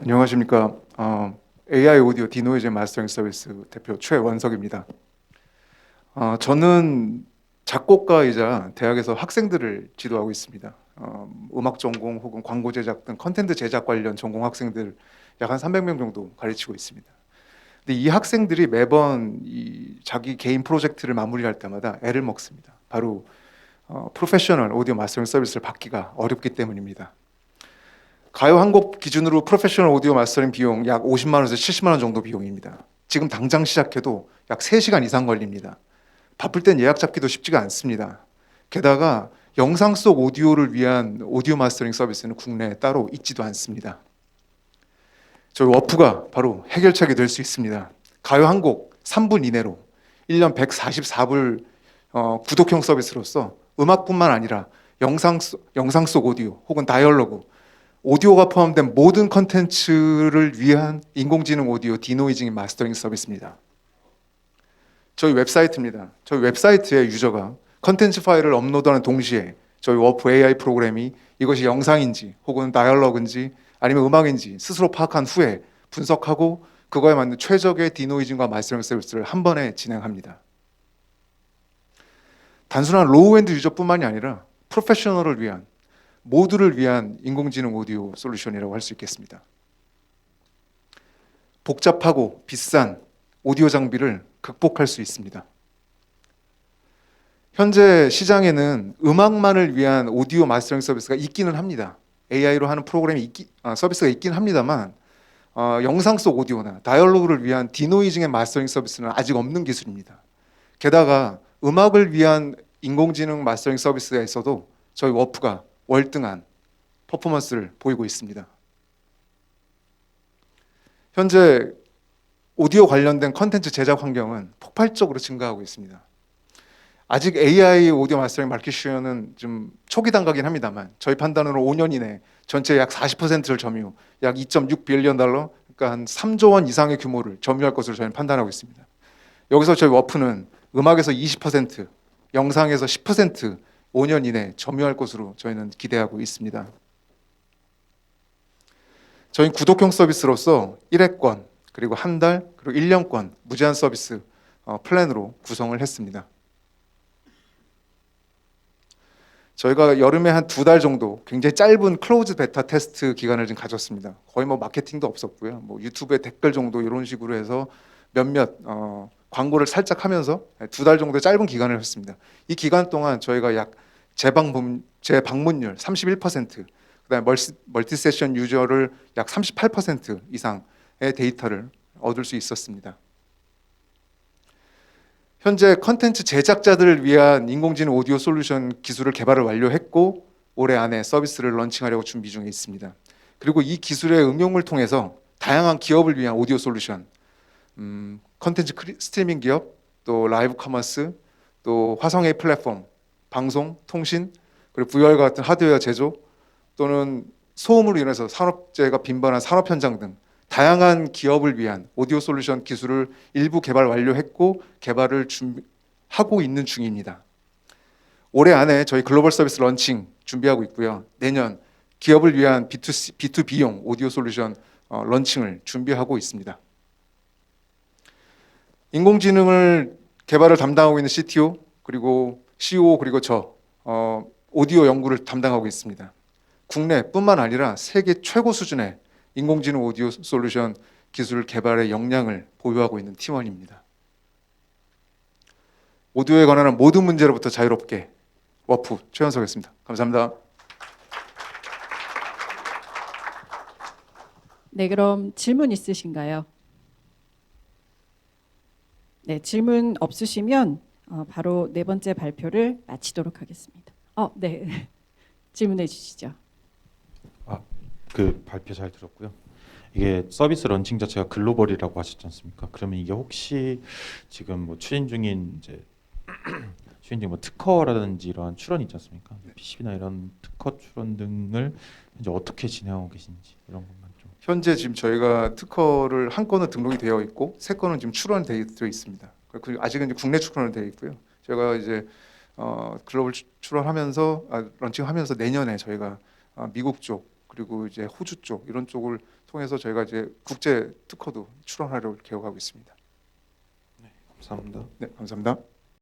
안녕하십니까. 어, AI 오디오 디노이즈 마스터링 서비스 대표 최원석입니다. 어, 저는 작곡가이자 대학에서 학생들을 지도하고 있습니다. 어, 음악 전공 혹은 광고 제작 등 컨텐츠 제작 관련 전공 학생들 약 한 300명 정도 가르치고 있습니다. 근데 이 학생들이 매번 이 자기 개인 프로젝트를 마무리할 때마다 애를 먹습니다. 바로 어, 프로페셔널 오디오 마스터링 서비스를 받기가 어렵기 때문입니다. 가요 한 곡 기준으로 프로페셔널 오디오 마스터링 비용 약 50만 원에서 70만 원 정도 비용입니다. 지금 당장 시작해도 약 3시간 이상 걸립니다. 바쁠 땐 예약 잡기도 쉽지가 않습니다. 게다가 영상 속 오디오를 위한 오디오 마스터링 서비스는 국내에 따로 있지도 않습니다. 저희 워프가 바로 해결책이 될 수 있습니다. 가요 한 곡 3분 이내로 1년 144불 어, 구독형 서비스로서 음악뿐만 아니라 영상 속, 영상 속 오디오 혹은 다이얼로그 오디오가 포함된 모든 컨텐츠를 위한 인공지능 오디오 디노이징 마스터링 서비스입니다. 저희 웹사이트입니다. 저희 웹사이트에 유저가 컨텐츠 파일을 업로드하는 동시에 저희 워프 AI 프로그램이 이것이 영상인지 혹은 다이얼로그인지 아니면 음악인지 스스로 파악한 후에 분석하고 그거에 맞는 최적의 디노이징과 마스터링 서비스를 한 번에 진행합니다. 단순한 로우엔드 유저뿐만이 아니라 프로페셔널을 위한 모두를 위한 인공지능 오디오 솔루션이라고 할 수 있겠습니다. 복잡하고 비싼 오디오 장비를 극복할 수 있습니다. 현재 시장에는 음악만을 위한 오디오 마스터링 서비스가 있기는 합니다. AI로 하는 프로그램이 있기, 아, 서비스가 있긴 합니다만 어, 영상 속 오디오나 다이얼로그를 위한 디노이징의 마스터링 서비스는 아직 없는 기술입니다. 게다가 음악을 위한 인공지능 마스터링 서비스에서도 저희 워프가 월등한 퍼포먼스를 보이고 있습니다. 현재 오디오 관련된 컨텐츠 제작 환경은 폭발적으로 증가하고 있습니다. 아직 AI 오디오 마스터링 마켓 쉐어는 좀 초기 단계긴 합니다만 저희 판단으로 5년 이내 전체 약 40%를 점유, 약 2.6 빌리언 달러, 그러니까 한 3조 원 이상의 규모를 점유할 것으로 저희는 판단하고 있습니다. 여기서 저희 워프는 음악에서 20%, 영상에서 10% 5년 이내 점유할 것으로 저희는 기대하고 있습니다. 저희 구독형 서비스로서 1회권 그리고 한 달 그리고 1년권 무제한 서비스 어, 플랜으로 구성을 했습니다. 저희가 여름에 한 두 달 정도 굉장히 짧은 클로즈 베타 테스트 기간을 좀 가졌습니다. 거의 뭐 마케팅도 없었고요. 뭐 유튜브에 댓글 정도 이런 식으로 해서 몇몇 어, 광고를 살짝 하면서 두 달 정도 짧은 기간을 했습니다. 이 기간 동안 저희가 약 재방문 재방문율 31%, 그다음에 멀티, 멀티 세션 유저를 약 38% 이상의 데이터를 얻을 수 있었습니다. 현재 컨텐츠 제작자들을 위한 인공지능 오디오 솔루션 기술을 개발을 완료했고 올해 안에 서비스를 런칭하려고 준비 중에 있습니다. 그리고 이 기술의 응용을 통해서 다양한 기업을 위한 오디오 솔루션, 음, 컨텐츠 스트리밍 기업, 또 라이브 커머스, 또 화성 A 플랫폼, 방송, 통신, 그리고 VR과 같은 하드웨어 제조 또는 소음으로 인해서 산업재해가 빈번한 산업 현장 등 다양한 기업을 위한 오디오 솔루션 기술을 일부 개발 완료했고 개발을 준비하고 있는 중입니다. 올해 안에 저희 글로벌 서비스 런칭 준비하고 있고요. 내년 기업을 위한 B2C, B2B용 오디오 솔루션 어, 런칭을 준비하고 있습니다. 인공지능을 개발을 담당하고 있는 CTO 그리고 CEO 그리고 저 어, 오디오 연구를 담당하고 있습니다. 국내뿐만 아니라 세계 최고 수준의 인공지능 오디오 솔루션 기술 개발의 역량을 보유하고 있는 팀원입니다. 오디오에 관한 모든 문제로부터 자유롭게 워프 최현석이었습니다. 감사합니다. 네, 그럼 질문 있으신가요? 네, 질문 없으시면 어, 바로 네 번째 발표를 마치도록 하겠습니다. 어, 네. 질문해 주시죠. 그 발표 잘 들었고요. 이게 서비스 런칭 자체가 글로벌이라고 하셨지 않습니까? 그러면 이게 혹시 지금 뭐 추진 중인 이제 추진 중인 뭐 특허라든지 이런 출원 있지 않습니까? PCB나 이런 특허 출원 등을 이제 어떻게 진행하고 계신지 이런 좀. 현재 지금 저희가 특허를 한 건은 등록이 되어 있고 세 건은 지금 출원되어 있습니다. 아직은 이제 국내 출원은 되어 있고요. 제가 이제 어, 글로벌 출- 출원하면서 아, 런칭하면서 내년에 저희가 어, 미국 쪽 그리고 이제 호주 쪽 이런 쪽을 통해서 저희가 이제 국제 특허도 출원하려고 계획하고 있습니다. 감사합니다. 네, 감사합니다.